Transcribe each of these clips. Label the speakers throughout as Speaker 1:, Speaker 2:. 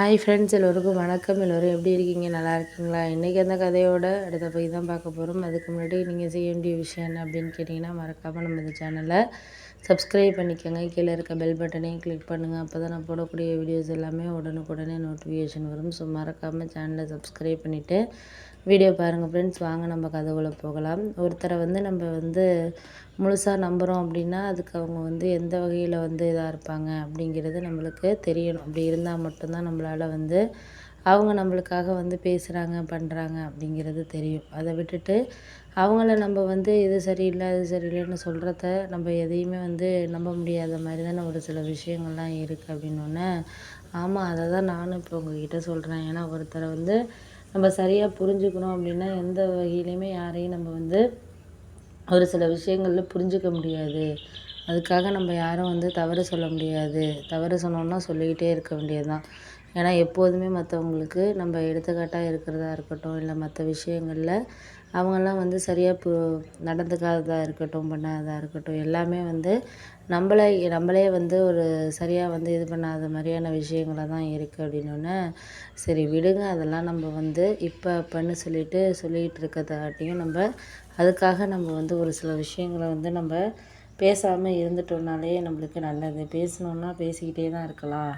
Speaker 1: hi friends எல்லோருக்கும் வணக்கம் எல்லோரும் எப்படி இருக்கீங்க நல்லா இருக்கீங்களா இன்றைக்கி அந்த கதையோட அடுத்த போய் தான் பார்க்க போகிறோம் அதுக்கு முன்னாடி நீங்கள் செய்ய வேண்டிய விஷயம் என்ன அப்படின்னு கேட்டிங்கன்னா மறக்காமல் நம்ம இந்த சேனலை சப்ஸ்கிரைப் பண்ணிக்கோங்க கீழே இருக்க பெல் பட்டனையும் கிளிக் பண்ணுங்கள் அப்போ தான் நான் போடக்கூடிய வீடியோஸ் எல்லாமே உடனுக்குடனே நோட்டிஃபிகேஷன் வரும் ஸோ மறக்காமல் சேனலை சப்ஸ்கிரைப் பண்ணிவிட்டு வீடியோ பாருங்கள் ஃப்ரெண்ட்ஸ் வாங்க நம்ம கதவுக்குள்ளே போகலாம் ஒருத்தரை வந்து நம்ம வந்து முழுசாக நம்புகிறோம் அப்படின்னா அதுக்கு அவங்க வந்து எந்த வகையில் வந்து இதாக இருப்பாங்க அப்படிங்கிறது நம்மளுக்கு தெரியணும் அப்படி இருந்தால் மட்டும்தான் நம்மளால் நம்மளால் வந்து அவங்க நம்மளுக்காக வந்து பேசுகிறாங்க பண்ணுறாங்க அப்படிங்கிறது தெரியும் அதை விட்டுட்டு அவங்கள நம்ம வந்து இது சரியில்லை அது சரியில்லைன்னு சொல்கிறத நம்ம எதையுமே வந்து நம்ப முடியாத மாதிரி தானே ஒரு சில விஷயங்கள்லாம் இருக்குது அப்படின்னோடனே ஆமாம் அதை தான் நானும் இப்போ உங்ககிட்ட சொல்கிறேன் ஏன்னா ஒருத்தரை வந்து நம்ம சரியாக புரிஞ்சுக்கணும் அப்படின்னா எந்த வகையிலையுமே யாரையும் நம்ம வந்து ஒரு சில விஷயங்களில் புரிஞ்சிக்க முடியாது அதுக்காக நம்ம யாரும் வந்து தவறு சொல்ல முடியாது தவறு சொன்னோன்னா சொல்லிக்கிட்டே இருக்க வேண்டியது தான் ஏன்னா எப்போதுமே மற்றவங்களுக்கு நம்ம எடுத்துக்காட்டாக இருக்கிறதா இருக்கட்டும் இல்லை மற்ற விஷயங்களில் அவங்கெல்லாம் வந்து சரியாக பு நடந்துக்காததாக இருக்கட்டும் பண்ணாததாக இருக்கட்டும் எல்லாமே வந்து நம்மளை நம்மளே வந்து ஒரு சரியாக வந்து இது பண்ணாத மாதிரியான விஷயங்களாக தான் இருக்குது அப்படின்னோடனே சரி விடுங்க அதெல்லாம் நம்ம வந்து இப்போ அப்பன்னு சொல்லிட்டு சொல்லிகிட்டு இருக்கிறதாட்டியும் நம்ம அதுக்காக நம்ம வந்து ஒரு சில விஷயங்களை வந்து நம்ம பேசாமல் இருந்துட்டோம்னாலே நம்மளுக்கு நல்லது பேசணுன்னா பேசிக்கிட்டே தான் இருக்கலாம்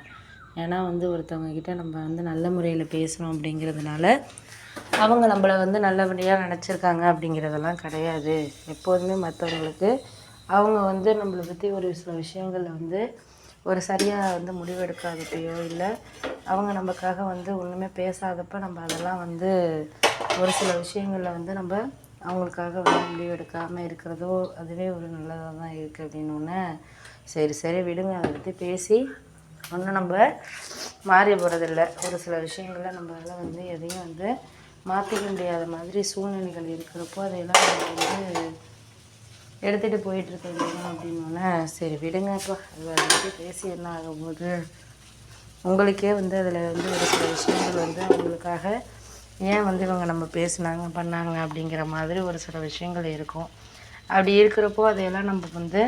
Speaker 1: ஏன்னா வந்து ஒருத்தவங்க கிட்ட நம்ம வந்து நல்ல முறையில் பேசுகிறோம் அப்படிங்கிறதுனால அவங்க நம்மளை வந்து நல்லபடியாக நினச்சிருக்காங்க அப்படிங்கிறதெல்லாம் கிடையாது எப்போதுமே மற்றவங்களுக்கு அவங்க வந்து நம்மளை பற்றி ஒரு சில விஷயங்களில் வந்து ஒரு சரியாக வந்து முடிவெடுக்காதப்பையோ இல்லை அவங்க நமக்காக வந்து ஒன்றுமே பேசாதப்போ நம்ம அதெல்லாம் வந்து ஒரு சில விஷயங்களில் வந்து நம்ம அவங்களுக்காக வந்து முடிவெடுக்காமல் இருக்கிறதோ அதுவே ஒரு நல்லதாக தான் இருக்குது அப்படின்னு ஒன்று சரி சரி விடுங்க அதை பற்றி பேசி ஒன்றும் நம்ம மாறி போகிறதில்ல ஒரு சில விஷயங்களில் நம்மளால் வந்து எதையும் வந்து மாற்றிக்க முடியாத மாதிரி சூழ்நிலைகள் இருக்கிறப்போ அதையெல்லாம் நம்ம வந்து எடுத்துகிட்டு போயிட்டுருக்க வேண்டியதான் அப்படின்னோடனே சரி விடுங்கப்பா அது அதை பேசி என்ன ஆகும்போது உங்களுக்கே வந்து அதில் வந்து ஒரு சில விஷயங்கள் வந்து அவங்களுக்காக ஏன் வந்து இவங்க நம்ம பேசினாங்க பண்ணாங்க அப்படிங்கிற மாதிரி ஒரு சில விஷயங்கள் இருக்கும் அப்படி இருக்கிறப்போ அதையெல்லாம் நம்ம வந்து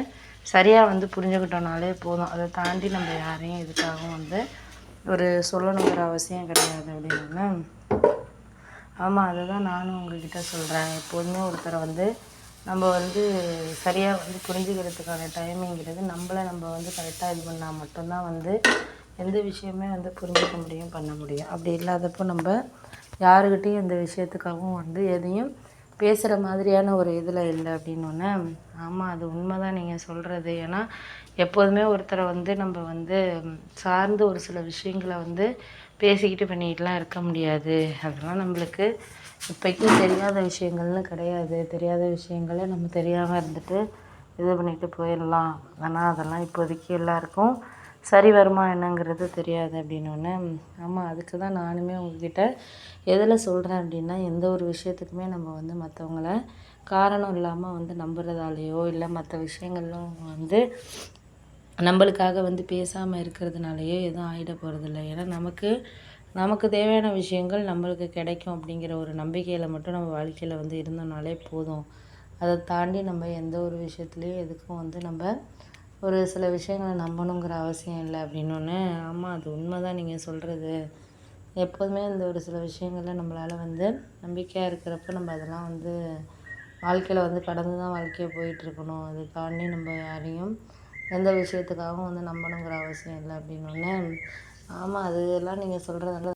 Speaker 1: சரியாக வந்து புரிஞ்சுக்கிட்டோம்னாலே போதும் அதை தாண்டி நம்ம யாரையும் இதுக்காகவும் வந்து ஒரு சொல்லணுங்கிற அவசியம் கிடையாது அப்படின்னா ஆமாம் அதை தான் நானும் உங்ககிட்ட சொல்கிறேன் எப்போதுமே ஒருத்தரை வந்து நம்ம வந்து சரியாக வந்து புரிஞ்சுக்கிறதுக்கான டைமிங்கிறது நம்மளை நம்ம வந்து கரெக்டாக இது பண்ணால் மட்டும்தான் வந்து எந்த விஷயமே வந்து புரிஞ்சுக்க முடியும் பண்ண முடியும் அப்படி இல்லாதப்போ நம்ம யாருக்கிட்டேயும் எந்த விஷயத்துக்காகவும் வந்து எதையும் பேசுகிற மாதிரியான ஒரு இதில் இல்லை ஒன்று ஆமாம் அது உண்மை தான் நீங்கள் சொல்கிறது ஏன்னா எப்போதுமே ஒருத்தரை வந்து நம்ம வந்து சார்ந்து ஒரு சில விஷயங்களை வந்து பேசிக்கிட்டு பண்ணிக்கிட்டுலாம் இருக்க முடியாது அதெல்லாம் நம்மளுக்கு இப்போக்கும் தெரியாத விஷயங்கள்னு கிடையாது தெரியாத விஷயங்களே நம்ம தெரியாமல் இருந்துட்டு இது பண்ணிக்கிட்டு போயிடலாம் ஆனால் அதெல்லாம் இப்போதைக்கு எல்லாருக்கும் சரி வருமா என்னங்கிறது தெரியாது அப்படின்னோடனே ஆமாம் அதுக்கு தான் நானுமே உங்ககிட்ட எதில் சொல்கிறேன் அப்படின்னா எந்த ஒரு விஷயத்துக்குமே நம்ம வந்து மற்றவங்கள காரணம் இல்லாமல் வந்து நம்புறதாலேயோ இல்லை மற்ற விஷயங்களும் வந்து நம்மளுக்காக வந்து பேசாமல் இருக்கிறதுனாலையோ எதுவும் ஆகிட போகிறதில்ல ஏன்னா நமக்கு நமக்கு தேவையான விஷயங்கள் நம்மளுக்கு கிடைக்கும் அப்படிங்கிற ஒரு நம்பிக்கையில் மட்டும் நம்ம வாழ்க்கையில் வந்து இருந்தோம்னாலே போதும் அதை தாண்டி நம்ம எந்த ஒரு விஷயத்துலேயும் எதுக்கும் வந்து நம்ம ஒரு சில விஷயங்களை நம்பணுங்கிற அவசியம் இல்லை ஒன்று ஆமாம் அது உண்மை தான் நீங்கள் சொல்கிறது எப்போதுமே இந்த ஒரு சில விஷயங்களில் நம்மளால் வந்து நம்பிக்கையாக இருக்கிறப்ப நம்ம அதெல்லாம் வந்து வாழ்க்கையில் வந்து கடந்து தான் வாழ்க்கையை போயிட்டுருக்கணும் அதை தாண்டி நம்ம யாரையும் எந்த விஷயத்துக்காகவும் வந்து நம்பணுங்கிற அவசியம் இல்லை ஒன்று ஆமாம் அதெல்லாம் நீங்கள் சொல்கிறதுனால